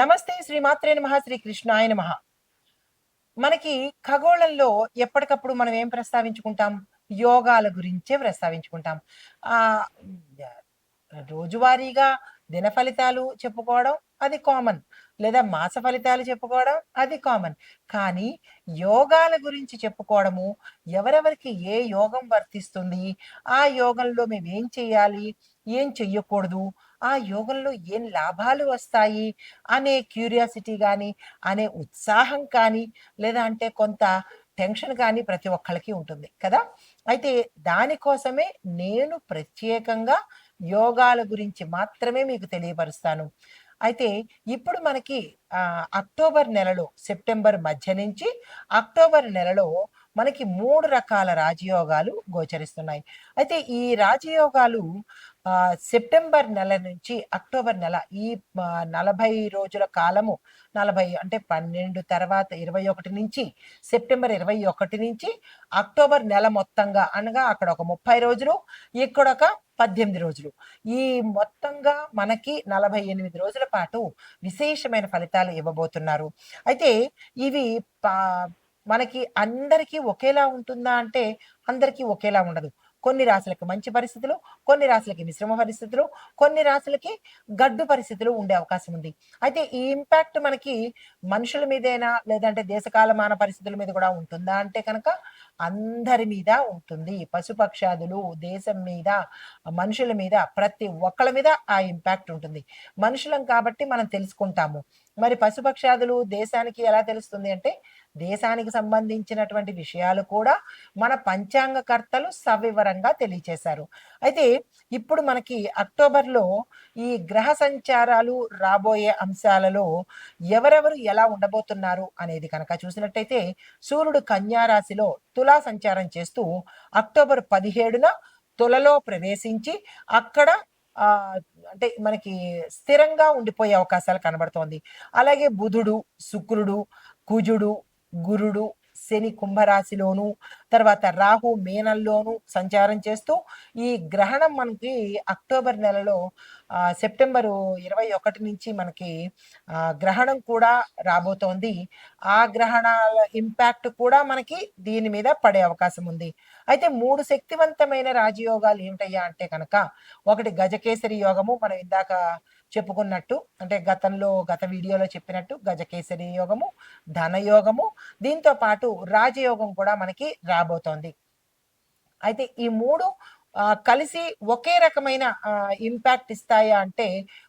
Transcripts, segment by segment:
నమస్తే శ్రీమాత్రే నమ శ్రీ కృష్ణాయ నమ. మనకి ఖగోళంలో ఎప్పటికప్పుడు మనం ఏం ప్రస్తావించుకుంటాం? యోగాల గురించే ప్రస్తావించుకుంటాం. ఆ రోజువారీగా దిన ఫలితాలు చెప్పుకోవడం అది కామన్. లేదా మాస ఫలితాలు చెప్పుకోవడం అది కామన్. కానీ యోగాల గురించి చెప్పుకోవడము ఎవరెవరికి ఏ యోగం వర్తిస్తుంది? ఆ యోగంలో మేము ఏం చేయాలి? ఏం చెయ్యకూడదు? ఆ యోగంలో ఏం లాభాలు వస్తాయి? అనే క్యూరియాసిటీ కానీ అనే ఉత్సాహం కానీ లేదా అంటే కొంత టెన్షన్ కానీ ప్రతి ఒక్కళ్ళకి ఉంటుంది కదా? అయితే దానికోసమే నేను ప్రత్యేకంగా యోగాల గురించి మాత్రమే మీకు తెలియపరుస్తాను. అయితే ఇప్పుడు మనకి అక్టోబర్ నెలలో సెప్టెంబర్ మధ్య నుంచి అక్టోబర్ నెలలో మనకి మూడు రకాల రాజయోగాలు గోచరిస్తున్నాయి. అయితే ఈ రాజయోగాలు సెప్టెంబర్ నెల నుంచి అక్టోబర్ నెల ఈ నలభై రోజుల కాలము నలభై అంటే పన్నెండు తర్వాత ఇరవై ఒకటి నుంచి సెప్టెంబర్ ఇరవై ఒకటి నుంచి అక్టోబర్ నెల మొత్తంగా అనగా అక్కడ ఒక ముప్పై రోజులు ఇక్కడ ఒక పద్దెనిమిది రోజులు. ఈ మొత్తంగా మనకి నలభై ఎనిమిది రోజుల పాటు విశేషమైన ఫలితాలు ఇవ్వబోతున్నారు. అయితే ఇవి మనకి అందరికీ ఒకేలా ఉంటుందా అంటే అందరికీ ఒకేలా ఉండదు. కొన్ని రాశులకి మంచి పరిస్థితులు కొన్ని రాశులకి మిశ్రమ పరిస్థితులు కొన్ని రాశులకి గడ్డు పరిస్థితులు ఉండే అవకాశం ఉంది. అయితే ఈ ఇంపాక్ట్ మనకి మనుషుల మీదేనా? లేదంటే దేశకాలమాన పరిస్థితుల మీద కూడా ఉంటుందా అంటే కనుక అందరి మీద ఉంటుంది. పశుపక్షాదులు దేశం మీద మనుషుల మీద ప్రతి ఒక్కళ్ళ మీద ఆ ఇంపాక్ట్ ఉంటుంది. మనుషులం కాబట్టి మనం తెలుసుకుంటాము. మరి పశుపక్షాదులు దేశానికి ఎలా తెలుస్తుంది అంటే దేశానికి సంబంధించినటువంటి విషయాలు కూడా మన పంచాంగకర్తలు సవివరంగా తెలియచేశారు. అయితే ఇప్పుడు మనకి అక్టోబర్లో ఈ గ్రహ సంచారాలు రాబోయే అంశాలలో ఎవరెవరు ఎలా ఉండబోతున్నారు అనేది కనుక చూసినట్టయితే సూర్యుడు కన్యారాశిలో తులా సంచారం చేస్తూ అక్టోబర్ పదిహేడున తులలో ప్రవేశించి అక్కడ అంటే మనకి స్థిరంగా ఉండిపోయే అవకాశాలు కనబడుతోంది. అలాగే బుధుడు శుక్రుడు కుజుడు గురుడు శని కుంభరాశిలోను తర్వాత రాహు మీనంలోను సంచారం చేస్తూ ఈ గ్రహణం మనకి అక్టోబర్ నెలలో సెప్టెంబరు ఇరవై ఒకటి నుంచి మనకి గ్రహణం కూడా రాబోతోంది. ఆ గ్రహణాల ఇంపాక్ట్ కూడా మనకి దీని మీద పడే అవకాశం ఉంది. అయితే మూడు శక్తివంతమైన రాజయోగాలు ఏమిటయ్యా అంటే కనుక ఒకటి గజకేసరి యోగము మనం ఇందాక చెప్పుకున్నట్టు అంటే గతంలో గత వీడియోలో చెప్పినట్టు గజకేసరి యోగము ధనయోగము దీంతో పాటు రాజయోగం కూడా మనకి రాబోతోంది. అయితే ఈ మూడు కలిసి ఒకే రకమైన ఇంపాక్ట్ ఇస్తాయా అంటే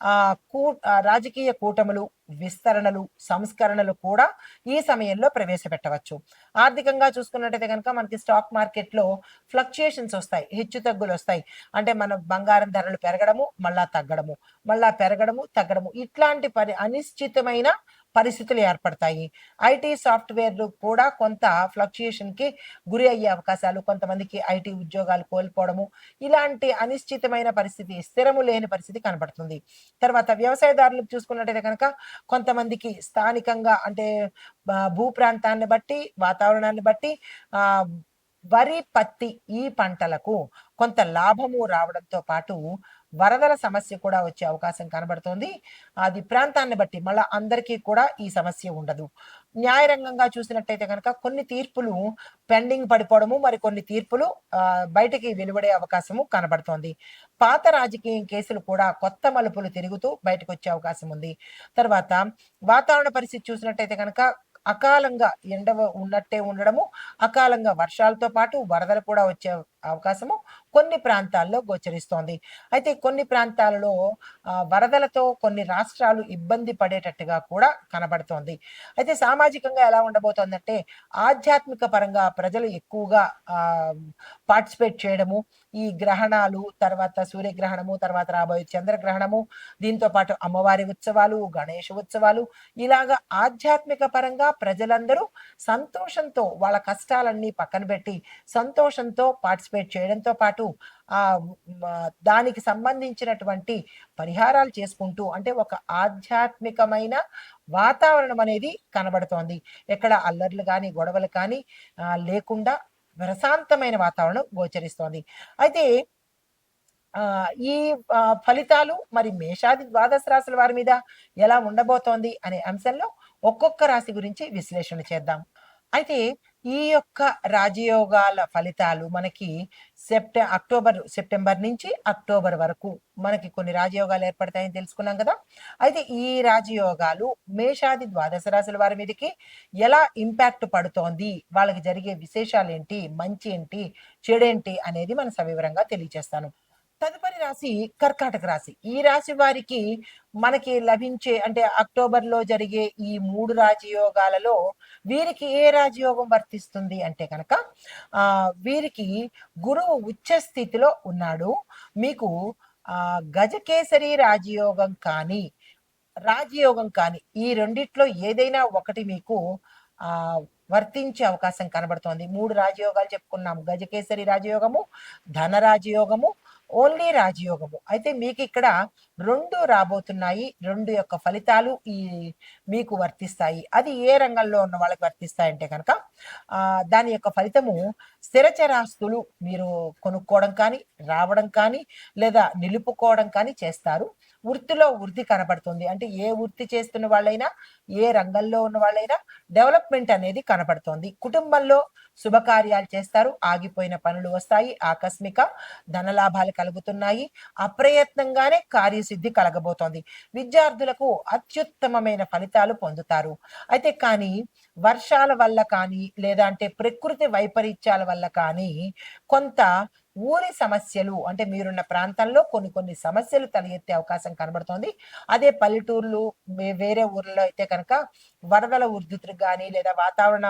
ఆ కూ రాజకీయ కూటములు విస్తరణలు సంస్కరణలు కూడా ఈ సమయంలో ప్రవేశపెట్టవచ్చు. ఆర్థికంగా చూసుకున్నట్టయితే కనుక మనకి స్టాక్ మార్కెట్లో ఫ్లక్చుయేషన్స్ వస్తాయి హెచ్చు తగ్గులు వస్తాయి. అంటే మన బంగారం ధరలు పెరగడము మళ్ళా తగ్గడము మళ్ళా పెరగడము తగ్గడము. ఇట్లాంటి పరి అనిశ్చితమైన పరిస్థితులు ఏర్పడతాయి. ఐటీ సాఫ్ట్వేర్లు కూడా కొంత ఫ్లక్చుయేషన్కి గురి అయ్యే అవకాశాలు కొంతమందికి ఐటీ ఉద్యోగాలు కోల్పోవడము ఇలాంటి అనిశ్చితమైన పరిస్థితి స్థిరము లేని పరిస్థితి కనబడుతుంది. తర్వాత వ్యవసాయదారులకు చూసుకున్నట్టయితే కనుక కొంతమందికి స్థానికంగా అంటే భూ ప్రాంతాన్ని బట్టి వాతావరణాన్ని బట్టి ఆ వరి పత్తి ఈ పంటలకు కొంత లాభము రావడంతో పాటు వరదల సమస్య కూడా వచ్చే అవకాశం కనబడుతోంది. అది ప్రాంతాన్ని బట్టి మళ్ళా అందరికీ కూడా ఈ సమస్య ఉండదు. న్యాయరంగంగా చూసినట్టయితే కనుక కొన్ని తీర్పులు పెండింగ్ పడిపోవడము మరి కొన్ని తీర్పులు బయటికి వెలువడే అవకాశము కనబడుతోంది. పాత రాజకీయం కేసులు కూడా కొత్త మలుపులు తిరుగుతూ బయటకు వచ్చే అవకాశం ఉంది. తర్వాత వాతావరణ పరిస్థితి చూసినట్టయితే కనుక అకాలంగా ఎండ ఉన్నట్టే ఉండడము అకాలంగా వర్షాలతో పాటు వరదలు కూడా వచ్చే అవకాశము కొన్ని ప్రాంతాల్లో గోచరిస్తోంది. అయితే కొన్ని ప్రాంతాలలో వరదలతో కొన్ని రాష్ట్రాలు ఇబ్బంది పడేటట్టుగా కూడా కనబడుతోంది. అయితే సామాజికంగా ఎలా ఉండబోతోందంటే ఆధ్యాత్మిక పరంగా ప్రజలు ఎక్కువగా పార్టిసిపేట్ చేయడము ఈ గ్రహణాలు తర్వాత సూర్యగ్రహణము తర్వాత రాబోయే చంద్రగ్రహణము దీంతో పాటు అమ్మవారి ఉత్సవాలు గణేష ఉత్సవాలు ఇలాగా ఆధ్యాత్మిక పరంగా ప్రజలందరూ సంతోషంతో వాళ్ళ కష్టాలన్నీ పక్కన పెట్టి సంతోషంతో పార్టిసిపేట్ చేయడంతో పాటు ఆ దానికి సంబంధించినటువంటి పరిహారాలు చేసుకుంటూ అంటే ఒక ఆధ్యాత్మికమైన వాతావరణం అనేది కనబడుతోంది. ఎక్కడ అల్లర్లు కానీ గొడవలు కానీ లేకుండా ప్రశాంతమైన వాతావరణం గోచరిస్తోంది. అయితే ఆ ఈ ఫలితాలు మరి మేషాది ద్వాదశ రాశుల వారి మీద ఎలా ఉండబోతోంది అనే అంశంలో ఒక్కొక్క రాశి గురించి విశ్లేషణ చేద్దాం. అయితే ఈ యొక్క రాజయోగాల ఫలితాలు మనకి సెప్టె అక్టోబర్ సెప్టెంబర్ నుంచి అక్టోబర్ వరకు మనకి కొన్ని రాజయోగాలు ఏర్పడతాయని తెలుసుకున్నాం కదా. అయితే ఈ రాజయోగాలు మేషాది ద్వాదశ రాశుల వారి మీదకి ఎలా ఇంపాక్ట్ పడుతోంది? వాళ్ళకి జరిగే విశేషాలు ఏంటి? మంచి ఏంటి? చెడేంటి అనేది మనం సవివరంగా తెలియజేస్తాను తదుపరి రాశి కర్కాటక రాశి. ఈ రాశి వారికి మనకి లభించే అంటే అక్టోబర్లో జరిగే ఈ మూడు రాజయోగాలలో వీరికి ఏ రాజయోగం వర్తిస్తుంది అంటే కనుక ఆ వీరికి గురువు ఉచ్చ స్థితిలో ఉన్నాడు. మీకు ఆ గజకేసరి రాజయోగం కానీ రాజయోగం కానీ ఈ రెండిట్లో ఏదైనా ఒకటి మీకు ఆ వర్తించే అవకాశం కనబడుతోంది. మూడు రాజయోగాలు చెప్పుకున్నాము గజకేసరి రాజయోగము ధన రాజయోగము ఓన్లీ రాజయోగము. అయితే మీకు ఇక్కడ రెండు రాబోతున్నాయి రెండు యొక్క ఫలితాలు ఈ మీకు వర్తిస్తాయి. అది ఏ రంగంలో ఉన్న వాళ్ళకి వర్తిస్తాయంటే కనుక దాని యొక్క ఫలితము స్థిరచరాస్తులు మీరు కొనుక్కోవడం కానీ రావడం కానీ లేదా నిలుపుకోవడం కానీ చేస్తారు. వృత్తిలో వృద్ధి కనబడుతుంది. అంటే ఏ వృత్తి చేస్తున్న వాళ్ళైనా ఏ రంగంలో ఉన్న వాళ్ళైనా డెవలప్మెంట్ అనేది కనబడుతోంది. కుటుంబంలో శుభకార్యాలు చేస్తారు ఆగిపోయిన పనులు వస్తాయి ఆకస్మిక ధనలాభాలు కలుగుతున్నాయి అప్రయత్నంగానే కార్యసిద్ధి కలగబోతోంది. విద్యార్థులకు అత్యుత్తమమైన ఫలితాలు పొందుతారు. అయితే కానీ వర్షాల వల్ల కానీ లేదా అంటే ప్రకృతి వైపరీత్యాల వల్ల కానీ కొంత ఊరి సమస్యలు అంటే మీరున్న ప్రాంతంలో కొన్ని కొన్ని సమస్యలు తలెత్తే అవకాశం కనబడుతోంది. అదే పల్లెటూర్లు వేరే ఊర్లో అయితే కనుక వరదల ఉధృతికి కానీ లేదా వాతావరణ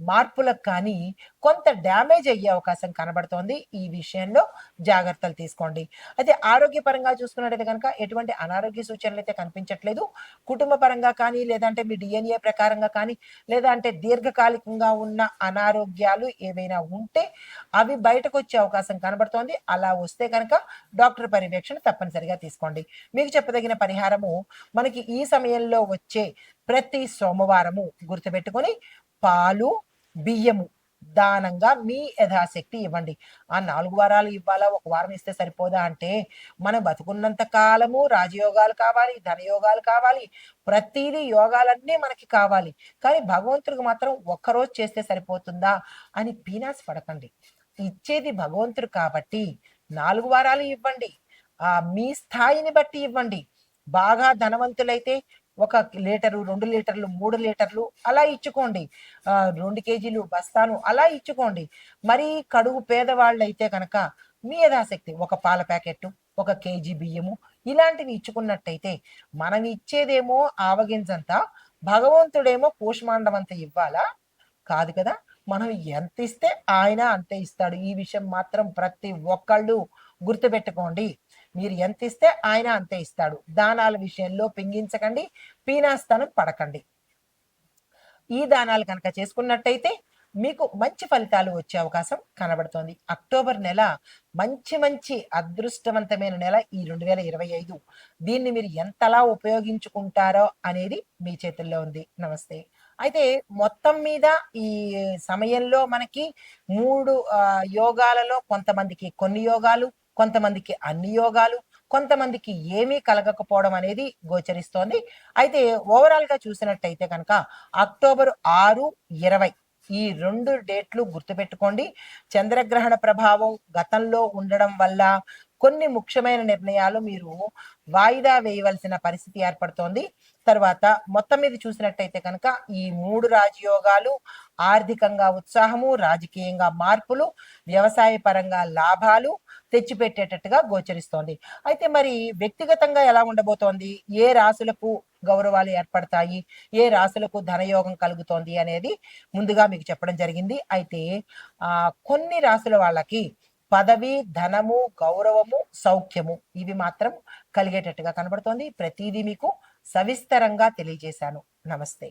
మార్పులకు కానీ కొంత డ్యామేజ్ అయ్యే అవకాశం కనబడుతోంది ఈ విషయంలో జాగ్రత్తలు తీసుకోండి. అయితే ఆరోగ్యపరంగా చూసుకున్నట్లయితే కనుక ఎటువంటి అనారోగ్య సూచనలు అయితే కనిపించట్లేదు. కుటుంబ పరంగా కానీ లేదంటే మీ డిఎన్ఏ ప్రకారంగా కానీ లేదా అంటే దీర్ఘకాలికంగా ఉన్న అనారోగ్యాలు ఏవైనా ఉంటే అవి బయటకు వచ్చే అవకాశం కనబడుతోంది. అలా వస్తే కనుక డాక్టర్ పర్యవేక్షణ తప్పనిసరిగా తీసుకోండి. మీకు చెప్పదగిన పరిహారము మనకి ఈ సమయంలో వచ్చే ప్రతి సోమవారము గుర్తుపెట్టుకొని పాలు బియ్యము దానంగా మీ యథాశక్తి ఇవ్వండి. ఆ నాలుగు వారాలు ఇవ్వాలా? ఒక వారం ఇస్తే సరిపోదా అంటే మనం బతుకున్నంత కాలము రాజయోగాలు కావాలి ధనయోగాలు కావాలి ప్రతిదీ యోగాలన్నీ మనకి కావాలి. కానీ భగవంతుడికి మాత్రం ఒక్కరోజు చేస్తే సరిపోతుందా అని పీనాస్ పడకండి. ఇచ్చేది భగవంతుడు కాబట్టి నాలుగు వారాలు ఇవ్వండి. ఆ మీ స్థాయిని బట్టి ఇవ్వండి. బాగా ధనవంతులైతే ఒక లీటరు రెండు లీటర్లు మూడు లీటర్లు అలా ఇచ్చుకోండి. రెండు కేజీలు బస్తాను అలా ఇచ్చుకోండి. మరి కడుగు పేదవాళ్ళు అయితే కనుక మీ యథాశక్తి ఒక పాల ప్యాకెట్ ఒక కేజీ బియ్యము ఇలాంటివి ఇచ్చుకున్నట్టయితే మనం ఇచ్చేదేమో ఆవగింజంతా భగవంతుడేమో పోషమాండం అంత ఇవ్వాలా? కాదు కదా? మనం ఎంత ఇస్తే ఆయన అంతే ఇస్తాడు. ఈ విషయం మాత్రం ప్రతి ఒక్కళ్ళు గుర్తుపెట్టుకోండి. మీరు ఎంత ఇస్తే ఆయన అంతే ఇస్తాడు. దానాల విషయంలో పింగించకండి పీనాస్థానం పడకండి. ఈ దానాలు కనుక చేసుకున్నట్టయితే మీకు మంచి ఫలితాలు వచ్చే అవకాశం కనబడుతోంది. అక్టోబర్ నెల మంచి మంచి అదృష్టవంతమైన నెల ఈ రెండు వేల ఇరవై ఐదు. దీన్ని మీరు ఎంతలా ఉపయోగించుకుంటారో అనేది మీ చేతుల్లో ఉంది. నమస్తే. అయితే మొత్తం మీద ఈ సమయంలో మనకి మూడు యోగాలలో కొంతమందికి కొన్ని యోగాలు కొంతమందికి అన్ని యోగాలు కొంతమందికి ఏమీ కలగకపోవడం అనేది గోచరిస్తోంది. అయితే ఓవరాల్గా చూసినట్టయితే కనుక అక్టోబర్ ఆరు ఇరవై ఈ రెండు డేట్లు గుర్తుపెట్టుకోండి. చంద్రగ్రహణ ప్రభావం గతంలో ఉండడం వల్ల కొన్ని ముఖ్యమైన నిర్ణయాలు మీరు వాయిదా వేయవలసిన పరిస్థితి ఏర్పడుతోంది. తర్వాత మొత్తం మీద చూసినట్టయితే కనుక ఈ మూడు రాజయోగాలు ఆర్థికంగా ఉత్సాహము రాజకీయంగా మార్పులు వ్యవసాయ పరంగా లాభాలు తెచ్చిపెట్టేటట్టుగా గోచరిస్తోంది. అయితే మరి వ్యక్తిగతంగా ఎలా ఉండబోతోంది? ఏ రాశులకు గౌరవాలు ఏర్పడతాయి? ఏ రాశులకు ధనయోగం కలుగుతోంది అనేది ముందుగా మీకు చెప్పడం జరిగింది. అయితే ఆ కొన్ని రాశుల వాళ్ళకి పదవి ధనము గౌరవము సౌఖ్యము ఇవి మాత్రం కలిగేటట్టుగా కనబడుతోంది. ప్రతిదీ మీకు సవిస్తరంగా తెలియజేశాను. నమస్తే.